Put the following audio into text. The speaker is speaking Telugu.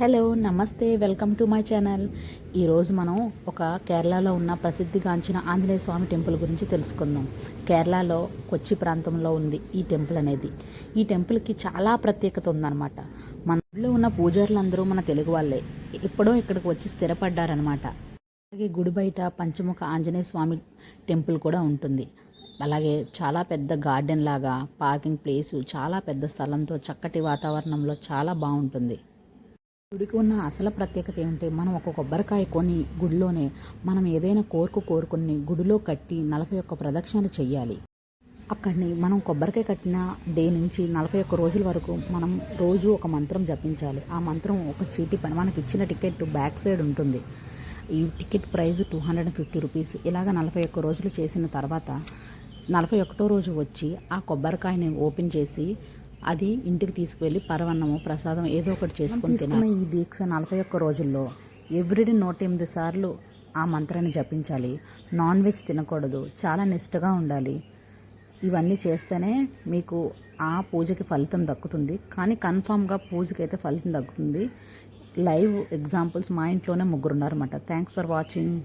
హలో నమస్తే వెల్కమ్ టు మై ఛానల్. ఈరోజు మనం ఒక కేరళలో ఉన్న ప్రసిద్ధిగాంచిన ఆంజనేయ స్వామి టెంపుల్ గురించి తెలుసుకుందాం. కేరళలో కొచ్చి ప్రాంతంలో ఉంది ఈ టెంపుల్ అనేది. ఈ టెంపుల్కి చాలా ప్రత్యేకత ఉందన్నమాట. మన ఊళ్ళో ఉన్న పూజారులందరూ మన తెలుగు వాళ్ళే. ఎప్పుడో ఇక్కడికి వచ్చి స్థిరపడ్డారనమాట అలాగే గుడి బయట పంచముఖ ఆంజనేయ స్వామి టెంపుల్ కూడా ఉంటుంది. అలాగే చాలా పెద్ద గార్డెన్ లాగా పార్కింగ్ ప్లేసు చాలా పెద్ద స్థలంతో చక్కటి వాతావరణంలో చాలా బాగుంటుంది. గుడికి ఉన్న అసలు ప్రత్యేకత ఏమిటి మనం ఒక కొబ్బరికాయ కొని గుడిలోనే మనం ఏదైనా కోరుకు కోరుకుని గుడిలో కట్టి నలభై ఒక్క ప్రదక్షిణలు చెయ్యాలి. అక్కడిని మనం కొబ్బరికాయ కట్టిన డే నుంచి నలభై ఒక్క రోజుల వరకు మనం రోజు ఒక మంత్రం జపించాలి. ఆ మంత్రం ఒక చీటి పని మనకి ఇచ్చిన టికెట్ బ్యాక్ సైడ్ ఉంటుంది. ఈ ticket price two hundred and fifty rupees. ఇలాగ నలభై ఒక్క రోజులు చేసిన తర్వాత నలభై ఒకటో రోజు వచ్చి ఆ కొబ్బరికాయని ఓపెన్ చేసి అది ఇంటికి తీసుకువెళ్ళి పరవన్నము ప్రసాదం ఏదో ఒకటి చేసుకుని తీసుకున్న ఈ దీక్ష నలభై ఒక్క రోజుల్లో ఎవ్రీడే నూట ఎనిమిది సార్లు ఆ మంత్రాన్ని జపించాలి. నాన్ వెజ్ తినకూడదు. చాలా నిష్టగా ఉండాలి. ఇవన్నీ చేస్తేనే మీకు ఆ పూజకి ఫలితం దక్కుతుంది. కానీ కన్ఫామ్గా పూజకి అయితే ఫలితం దక్కుతుంది. లైవ్ ఎగ్జాంపుల్స్ మా ఇంట్లోనే ముగ్గురు ఉన్నారన్నమాట థ్యాంక్స్ ఫర్ వాచింగ్